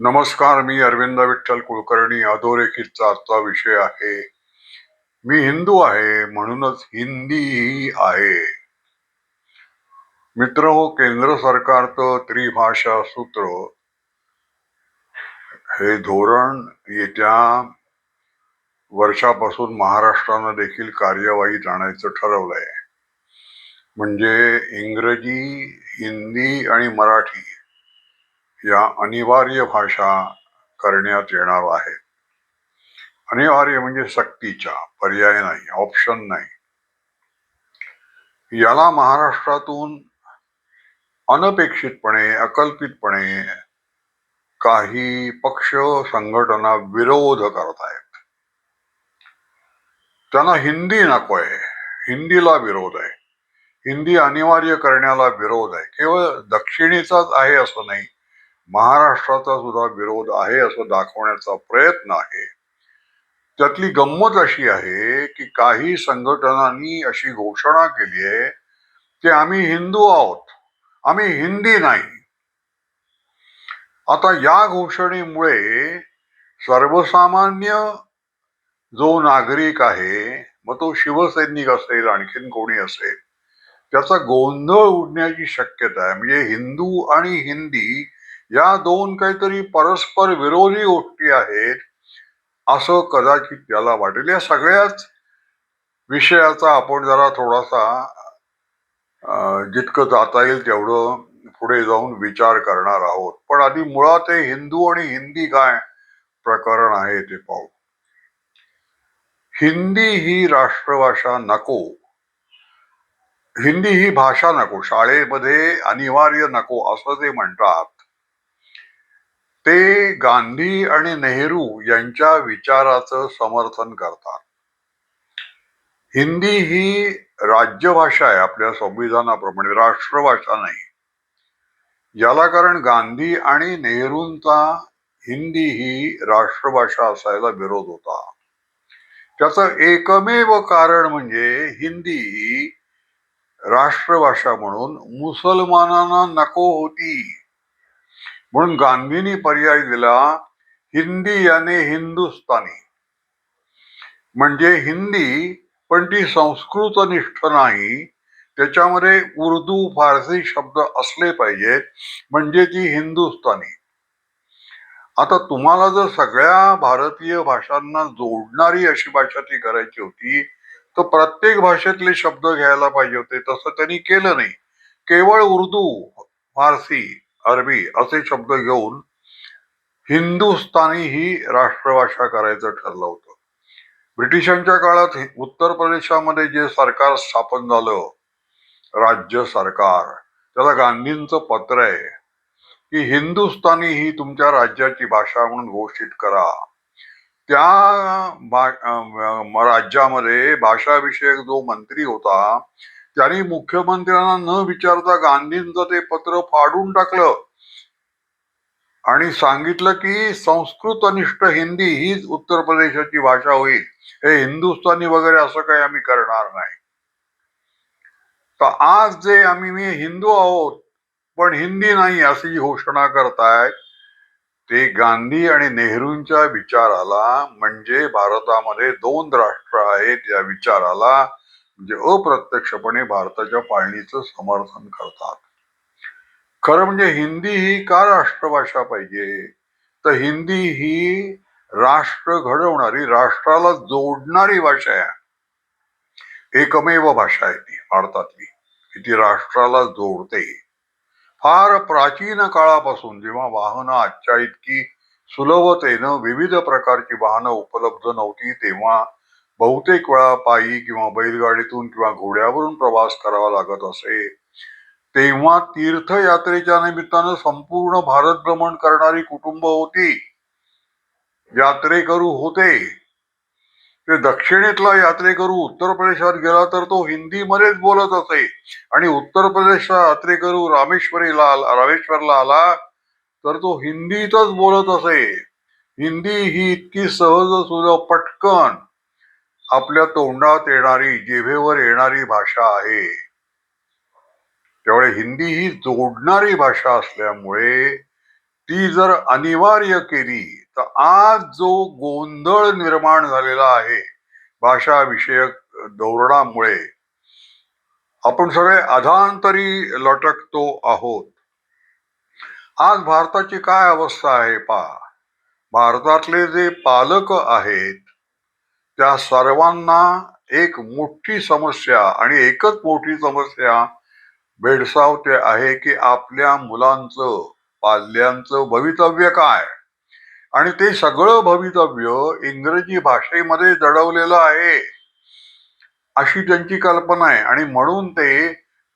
नमस्कार मी अरविंद विठ्ठल कुलकर्णी अधोरेखितचा आजचा विषय आहे. मी हिंदू आहे म्हणूनच हिंदी आहे. मित्र हो केंद्र सरकारचं त्रिभाषा सूत्र. हे धोरण येत्या वर्षापासून महाराष्ट्रानं देखील कार्यवाहीत आणायचं ठरवलंय. म्हणजे इंग्रजी हिंदी आणि मराठी या अनिवार्य भाषा करण्यात येणार आहेत अनिवार्य म्हणजे सक्तीच्या पर्याय नाही ऑप्शन नाही. याला महाराष्ट्रातून अनपेक्षितपणे अकल्पितपणे काही पक्ष संघटना विरोध करत आहेत. त्यांना हिंदी नकोय हिंदीला विरोध आहे. हिंदी अनिवार्य करण्याला विरोध आहे. केवळ दक्षिणेचाच आहे असं नाही महाराष्ट्राचा सुद्धा विरोध आहे असं दाखवण्याचा प्रयत्न आहे. त्यातली गंमत अशी आहे की काही संघटनांनी अशी घोषणा केली आहे की आम्ही हिंदू आहोत आम्ही हिंदी नाही. आता या घोषणेमुळे सर्वसामान्य जो नागरिक आहे मग तो शिवसैनिक असेल आणखीन कोणी असेल त्याचा गोंधळ उडण्याची शक्यता आहे. म्हणजे हिंदू आणि हिंदी या दोन काहीतरी परस्पर विरोधी गोष्टी आहेत असं कदाचित त्याला वाटेल. या सगळ्याच विषयाचा आपण जरा थोडासा जितकं जाता येईल तेवढं पुढे जाऊन विचार करणार आहोत. पण आधी मुळात हे हिंदू आणि हिंदी काय प्रकरण आहे ते पाहू. हिंदी ही राष्ट्रभाषा नको. हिंदी ही भाषा नको. शाळेमध्ये अनिवार्य नको असं ते म्हणतात. ते गांधी आणि नेहरू यांच्या विचाराचं समर्थन करतात. हिंदी ही राज्यभाषा आहे आपल्या संविधानाप्रमाणे राष्ट्रभाषा नाही. याला कारण गांधी आणि नेहरूंचा हिंदी ही राष्ट्रभाषा असायला विरोध होता. त्याचं एकमेव कारण म्हणजे हिंदी ही राष्ट्रभाषा म्हणून मुसलमानांना नको होती. म्हणून गांधींनी पर्याय दिला हिंदी याने हिंदुस्तानी म्हणजे हिंदी पण ती संस्कृतनिष्ठ नाही त्याच्यामध्ये उर्दू फारसी शब्द असले पाहिजेत म्हणजे ती हिंदुस्तानी आता तुम्हाला जर सगळ्या भारतीय भाषांना जोडणारी अशी भाषा ती करायची होती तर प्रत्येक भाषेतले शब्द घ्यायला पाहिजे होते तसं त्यांनी केलं नाही. केवळ उर्दू फारसी अरबी असे शब्द घेऊन हिंदुस्थानी ही राष्ट्रभाषा करायचं ठरलं होतं. ब्रिटिशांच्या काळात उत्तर प्रदेशामध्ये जे सरकार स्थापन झालं राज्य सरकार त्याला गांधींचं पत्र आहे की हिंदुस्थानी ही तुमच्या राज्याची भाषा म्हणून घोषित करा. त्या राज्यामध्ये भाषाविषयक जो मंत्री होता त्यांनी मुख्यमंत्र्यांना न विचारता गांधींचं ते पत्र फाडून टाकलं आणि सांगितलं की संस्कृतनिष्ठ हिंदी हीच उत्तर प्रदेशाची भाषा होईल. हे हिंदुस्थानी वगैरे असं काही आम्ही करणार नाही. तर आज जे आम्ही मी हिंदू आहोत पण हिंदी नाही अशी घोषणा करतायत ते गांधी आणि नेहरूंच्या विचाराला म्हणजे भारतामध्ये दोन राष्ट्र आहेत या विचाराला म्हणजे अप्रत्यक्षपणे भारताच्या पाळणीचं समर्थन करतात. खरं म्हणजे हिंदी ही का राष्ट्रभाषा पाहिजे? तर हिंदी ही राष्ट्र घडवणारी राष्ट्राला जोडणारी भाषा आहे. एकमेव भाषा आहे ती भारतातली की ती राष्ट्राला जोडते. फार प्राचीन काळापासून जेव्हा वाहनं आजच्या इतकी सुलभतेनं विविध प्रकारची वाहनं उपलब्ध नव्हती तेव्हा बहुतेक वेळा पायी किंवा बैलगाडीतून किंवा घोड्यावरून प्रवास करावा लागत असे तेव्हा तीर्थयात्रेच्या निमित्तानं संपूर्ण भारत भ्रमण करणारी कुटुंब होती. यात्रेकरू होते. ते दक्षिणेतला यात्रेकरू उत्तर प्रदेशात गेला तर तो हिंदीमध्येच बोलत असे आणि उत्तर प्रदेशचा यात्रेकरू रामेश्वरीला रामेश्वरला आला तर तो हिंदीतच बोलत असे. हिंदी ही इतकी सहज सुलभ पटकन आपल्या तोंडात येणारी जेभेवर येणारी भाषा आहे. त्यामुळे हिंदी ही जोडणारी भाषा असल्यामुळे ती जर अनिवार्य केली तर आज जो गोंधळ निर्माण झालेला आहे भाषा विषयक धोरणामुळे आपण सगळे अधांतरी लटकतो आहोत. आज भारताची काय अवस्था आहे पहा. भारतातले जे पालक आहेत त्या सर्वांना एक मोठी समस्या आणि एकच मोठी समस्या भेडसावते आहे की आपल्या मुलांचं पाल्यांचं भवितव्य काय? आणि ते सगळं भवितव्य इंग्रजी भाषेमध्ये दडवलेलं आहे. अशी त्यांची कल्पना आहे आणि म्हणून ते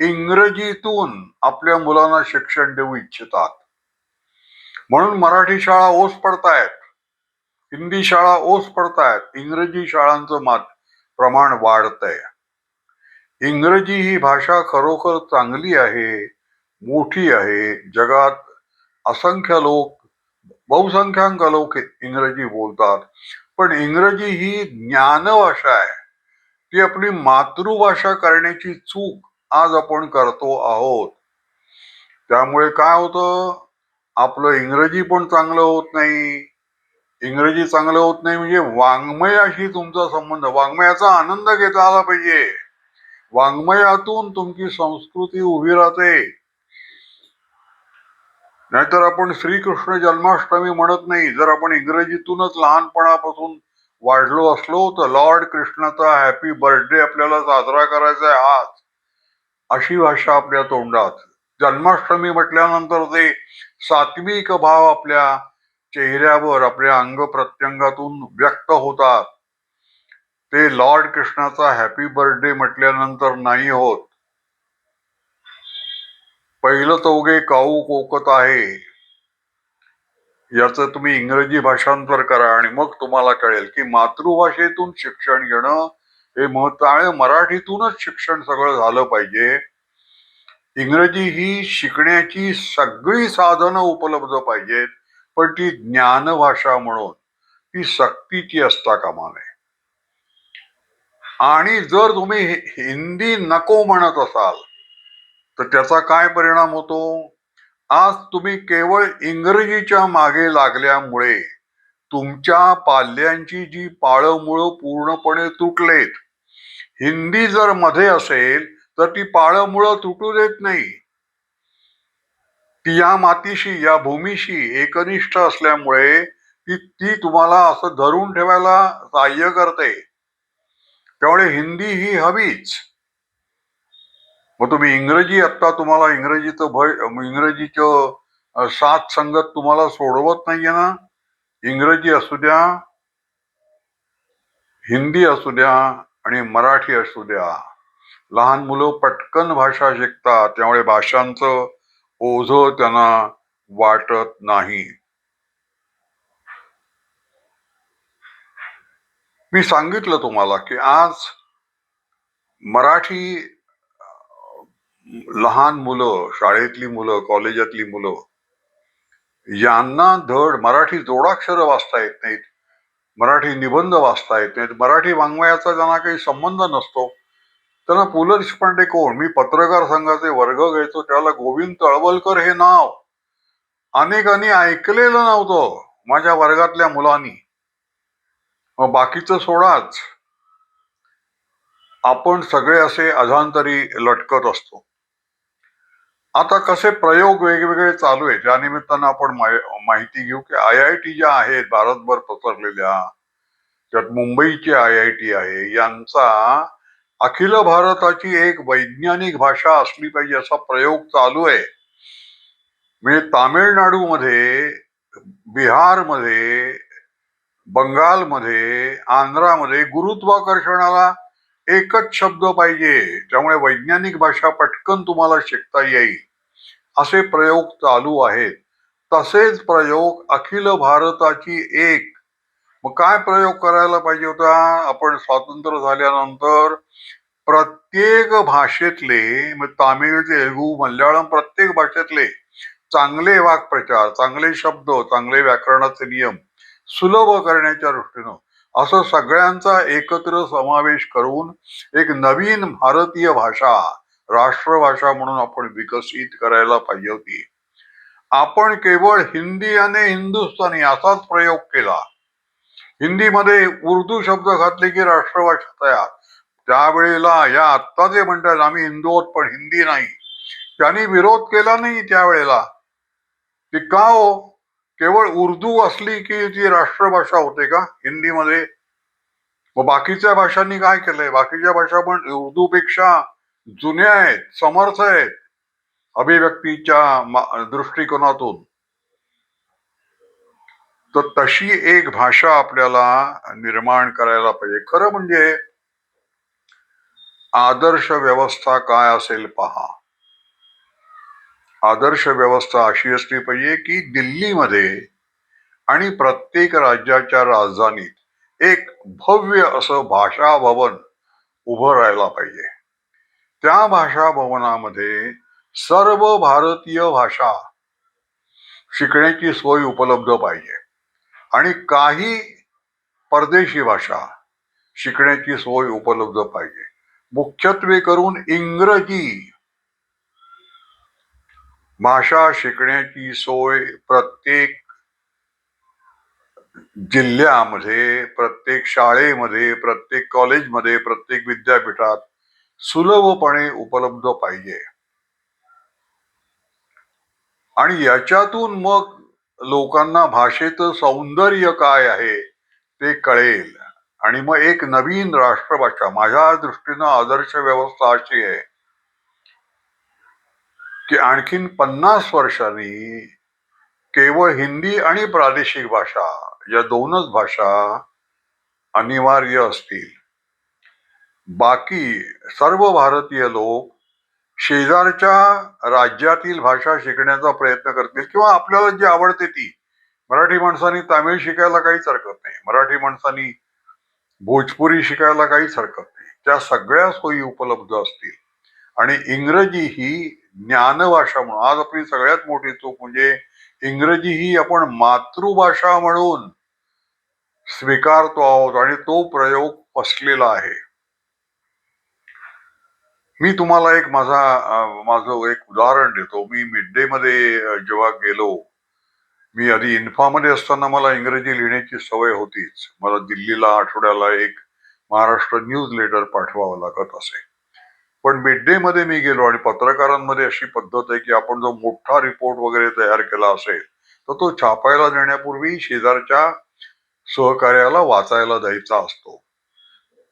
इंग्रजीतून आपल्या मुलांना शिक्षण देऊ इच्छितात. म्हणून मराठी शाळा ओस पडतायत. हिंदी शाळा ओस पडतायत इंग्रजी शाळांचं मात प्रमाण वाढतंय. इंग्रजी ही भाषा खरोखर चांगली आहे मोठी आहे जगात असंख्य लोक बहुसंख्याक लोक इंग्रजी बोलतात पण इंग्रजी ही ज्ञानभाषा आहे. ती आपली मातृभाषा करण्याची चूक आज आपण करतो आहोत. त्यामुळे काय होतं? आपलं इंग्रजी पण चांगलं होत नाही. इंग्रजी चांगलं होत नाही म्हणजे वाङ्मयाशी तुमचा संबंध वाङ्मयाचा आनंद घेता आला पाहिजे. वाङ्मयातून तुमची संस्कृती उभी राहते. नाहीतर आपण श्रीकृष्ण जन्माष्टमी म्हणत नाही. जर आपण इंग्रजीतूनच लहानपणापासून वाढलो असलो तर लॉर्ड कृष्णाचा हॅपी बर्थडे आपल्याला साजरा करायचा आहे आज. अशी भाषा आपल्या तोंडात. जन्माष्टमी म्हटल्यानंतर ते सात्विक भाव आपल्या चेहऱ्यावर आपल्या अंग प्रत्यंगातून व्यक्त होतात. ते लॉर्ड कृष्णाचा हॅपी बर्थडे म्हटल्यानंतर नाही होत. पहिलं चौघे काऊ कोकत आहे. याचं तुम्ही इंग्रजी भाषांतर करा आणि मग तुम्हाला कळेल की मातृभाषेतून शिक्षण घेणं हे महत्त्व आहे. मराठीतूनच शिक्षण सगळं झालं पाहिजे. इंग्रजी ही शिकण्याची सगळी साधनं उपलब्ध पाहिजेत. पण ती ज्ञानभाषा म्हणून ती सक्तीची असता कामा नये आणि जर तुम्ही हिंदी नको म्हणत असाल तर त्याचा काय परिणाम होतो? आज तुम्ही केवळ इंग्रजीच्या मागे लागल्यामुळे तुमच्या पाल्यांची जी पाळमुळं पूर्णपणे तुटलेत हिंदी जर मध्ये असेल तर ती पाळंमुळं तुटू देत नाही. ती या मातीशी या भूमीशी एकनिष्ठ असल्यामुळे ती ती तुम्हाला असं धरून ठेवायला सहाय्य करते. त्यामुळे हिंदी ही हवीच. मग तुम्ही इंग्रजी आत्ता तुम्हाला इंग्रजीचं भय इंग्रजीचं साथ संगत तुम्हाला सोडवत नाहीये ना? इंग्रजी असू द्या हिंदी असू द्या आणि मराठी असू द्या. लहान मुलं पटकन भाषा शिकतात त्यामुळे भाषांचं ओझ त्यांना वाटत नाही. मी सांगितलं तुम्हाला की आज मराठी लहान मुलं शाळेतली मुलं कॉलेजातली मुलं यांना धड मराठी जोडाक्षर वाचता येत नाहीत मराठी निबंध वाचता येत नाहीत मराठी वाङ्मयाचा त्यांना काही संबंध नसतो. त्यांना पु ल देशपांडे कोण? मी पत्रकार संघाचे वर्ग घ्यायचो त्याला गोविंद तळवलकर हे नाव. अनेकांनी ऐकलेलं नव्हतं माझ्या वर्गातल्या मुलांनी. मग बाकीचं सोडाच. आपण सगळे असे अधांतरी लटकत असतो. आता कसे प्रयोग वेगवेगळे चालू आहेत त्या निमित्तानं आपण माहिती घेऊ की आय आय टी ज्या आहेत भारतभर पसरलेल्या त्यात मुंबईची आय आय टी आहे यांचा अखिल भारताची एक वैज्ञानिक भाषा असली पाहिजे असा प्रयोग चालू आहे. म्हणजे तामिळनाडूमध्ये बिहारमध्ये बंगालमध्ये आंध्रामध्ये गुरुत्वाकर्षणाला एकच शब्द पाहिजे. त्यामुळे वैज्ञानिक भाषा पटकन तुम्हाला शिकता येईल. असे प्रयोग चालू आहेत. तसेच प्रयोग अखिल भारताची एक मग काय प्रयोग करायला पाहिजे होता? आपण स्वातंत्र्य झाल्यानंतर प्रत्येक भाषेतले मग तामिळ तेलगू मल्याळम प्रत्येक भाषेतले चांगले वाक्प्रचार चांगले शब्द चांगले व्याकरणाचे नियम सुलभ करण्याच्या दृष्टीनं असं सगळ्यांचा एकत्र समावेश करून एक नवीन भारतीय भाषा राष्ट्रभाषा म्हणून आपण विकसित करायला पाहिजे होती. आपण केवळ हिंदी आणि हिंदुस्थानी असाच प्रयोग केला. हिंदीमध्ये उर्दू शब्द घातले की राष्ट्रभाषा तयार त्यावेळेला या आत्ता जे म्हणतात आम्ही हिंदू आहोत पण हिंदी नाही. त्यांनी विरोध केला नाही त्यावेळेला. ती का हो? केवळ उर्दू असली की ती राष्ट्रभाषा होते का? हिंदीमध्ये. मग बाकीच्या भाषांनी काय केलंय? बाकीच्या भाषा पण उर्दूपेक्षा जुन्या आहेत समर्थ आहेत. अभिव्यक्तीच्या दृष्टिकोनातून. तर तशी एक भाषा आपल्याला निर्माण करायला पाहिजे. खरं म्हणजे आदर्श व्यवस्था काय असेल पहा. आदर्श व्यवस्था अशी असली पाहिजे की दिल्लीमध्ये आणि प्रत्येक राज्याच्या राजधानीत एक भव्य असं भाषा भवन उभं राहायला पाहिजे. त्या भाषा भवनामध्ये सर्व भारतीय भाषा शिकण्याची सोय उपलब्ध पाहिजे. आणि काही परदेशी भाषा शिकण्याची सोय उपलब्ध पाहिजे. मुख्यत्वे करून इंग्रजी. भाषा शिकण्याची सोय प्रत्येक जिल्ह्यामध्ये प्रत्येक शाळेमध्ये प्रत्येक कॉलेजमध्ये प्रत्येक विद्यापीठात सुलभपणे उपलब्ध पाहिजे. आणि याच्यातून मग लोकांना भाषेचं सौंदर्य काय आहे ते कळेल. आणि मग एक नवीन राष्ट्रभाषा माझ्या दृष्टीनं आदर्श व्यवस्था अशी आहे की आणखीन पन्नास वर्षांनी केवळ हिंदी आणि प्रादेशिक भाषा या दोनच भाषा अनिवार्य असतील. बाकी सर्व भारतीय लोक शेजारच्या राज्यातील भाषा शिकण्याचा प्रयत्न करतील किंवा आपल्याला जी आवडते ती. मराठी माणसांनी तामिळ शिकायला काहीच हरकत नाही. मराठी माणसांनी भोजपुरी शिकायला काहीच हरकत नाही. त्या सगळ्या सोयी उपलब्ध असतील. आणि इंग्रजी ही ज्ञानभाषा म्हणून आज आपली सगळ्यात मोठी चूक म्हणजे इंग्रजी ही आपण मातृभाषा म्हणून स्वीकारतो आहोत आणि तो प्रयोग फसलेला आहे. मी तुम्हाला एक माझा माझं एक उदाहरण देतो. मी मिड डे मध्ये जेव्हा गेलो मी आधी इन्फामध्ये असताना मला इंग्रजी लिहिण्याची सवय होतीच. मला दिल्लीला आठवड्याला एक महाराष्ट्र न्यूज लेटर पाठवावं लागत असे. पण मिड डे मध्ये मी गेलो आणि पत्रकारांमध्ये अशी पद्धत आहे की आपण जो मोठा रिपोर्ट वगैरे तयार केला असेल तर तो छापायला देण्यापूर्वी शेजारच्या सहकार्याला वाचायला द्यायचा असतो.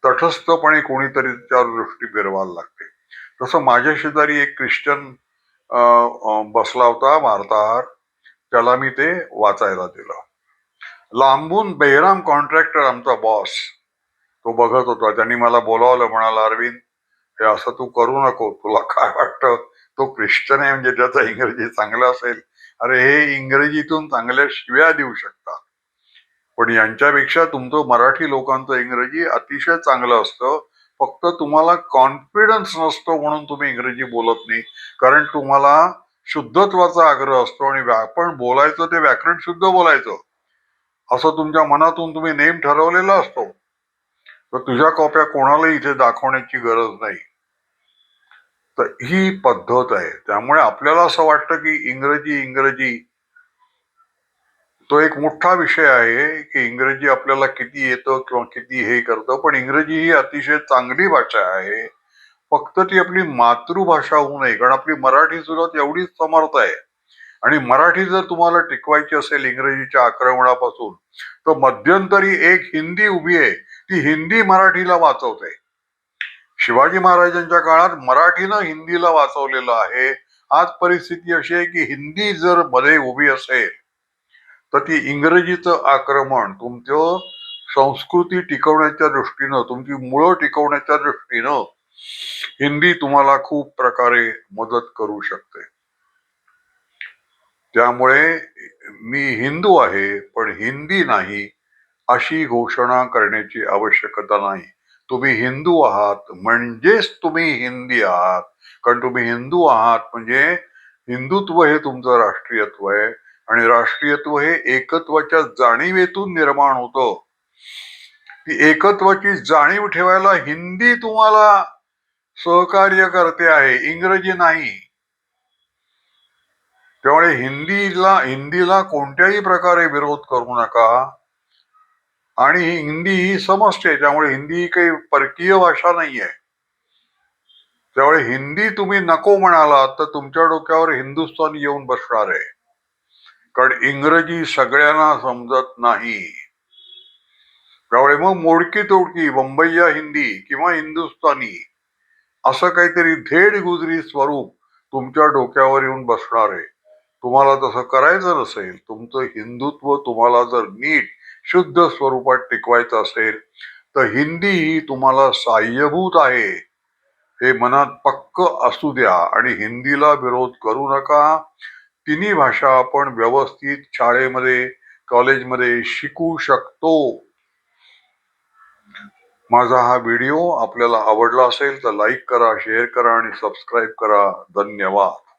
तटस्थपणे कोणीतरी त्यावर दृष्टी फिरवायला लागते. तसं माझ्या शेजारी एक ख्रिश्चन बसला होता वार्ताहर. त्याला मी ते वाचायला दिलं. लांबून बेहराम कॉन्ट्रॅक्टर आमचा बॉस तो बघत होता. त्यांनी मला बोलावलं म्हणाला अरविंद हे असं तू करू नको. तुला काय वाटतं? तो ख्रिश्चन आहे म्हणजे त्याचा इंग्रजी चांगला असेल. अरे हे इंग्रजीतून चांगल्या शिव्या देऊ शकतात. पण यांच्यापेक्षा तुमचं मराठी लोकांचं इंग्रजी अतिशय चांगलं असतं. फक्त तुम्हाला कॉन्फिडन्स नसतो म्हणून तुम्ही इंग्रजी बोलत नाही. कारण तुम्हाला शुद्धत्वाचा आग्रह असतो आणि व्या- आपण बोलायचं ते व्याकरण शुद्ध बोलायचं. असं तुमच्या मनातून तुम्ही नेम ठरवलेला असतो. तर तुझ्या कॉप्या कोणालाही इथे दाखवण्याची गरज नाही. तर ही पद्धत आहे. त्यामुळे आपल्याला असं वाटतं की इंग्रजी इंग्रजी तो एक मोठा विषय आहे की इंग्रजी आपल्याला किती येतं किंवा किती हे करतं पण इंग्रजी ही अतिशय चांगली भाषा आहे. फक्त ती आपली मातृभाषा होऊ नये कारण आपली मराठी सुद्धा तेवढीच समर्थ आहे. आणि मराठी जर तुम्हाला टिकवायची असेल इंग्रजीच्या आक्रमणापासून तर मध्यंतरी एक हिंदी उभी आहे ती हिंदी मराठीला वाचवते. शिवाजी महाराजांच्या काळात मराठीनं हिंदीला वाचवलेलं आहे. आज परिस्थिती अशी आहे की हिंदी जर मध्ये उभी असेल तर ती इंग्रजीचं आक्रमण तुमचं संस्कृती टिकवण्याच्या दृष्टीनं तुमची मुळं टिकवण्याच्या दृष्टीनं हिंदी तुम्हाला खूप प्रकारे मदत करू शकते. त्यामुळे मी हिंदू आहे पण हिंदी नाही अशी घोषणा करण्याची आवश्यकता नाही. तुम्ही हिंदू आहात म्हणजेच तुम्ही हिंदी आहात. कारण तुम्ही हिंदू आहात म्हणजे हिंदुत्व हे तुमचं राष्ट्रीयत्व आहे. आणि राष्ट्रीयत्व हे एकत्वाच्या जाणीवेतून निर्माण होतं. ती एकत्वाची जाणीव ठेवायला हिंदी तुम्हाला सहकार्य करते आहे इंग्रजी नाही. त्यामुळे हिंदीला हिंदीला कोणत्याही प्रकारे विरोध करू नका. आणि हिंदी ही समजते त्यामुळे हिंदी ही काही परकीय भाषा नाहीये. त्यामुळे हिंदी तुम्ही नको म्हणालात तर तुमच्या डोक्यावर हिंदुस्थान येऊन बसणार आहे. कारण इंग्रजी सगळ्यांना समजत नाही. त्यामुळे मग मोडकी तोडकी बंबईया हिंदी किंवा हिंदुस्थानी असं काहीतरी धेड गुजरी स्वरूप तुमच्या डोक्यावर येऊन बसणार आहे. तुम्हाला तसं करायचं नसेल तुमचं हिंदुत्व तुम्हाला जर नीट शुद्ध स्वरूपात टिकवायचं असेल तर हिंदी ही तुम्हाला साह्यभूत आहे. हे मनात पक्क असू द्या आणि हिंदीला विरोध करू नका. तिन्ही भाषा आपण व्यवस्थित शाळेमध्ये कॉलेजमध्ये शिकू शकतो. माझा हा व्हिडिओ आपल्याला आवडला असेल तर लाईक करा शेअर करा आणि सबस्क्राईब करा. धन्यवाद.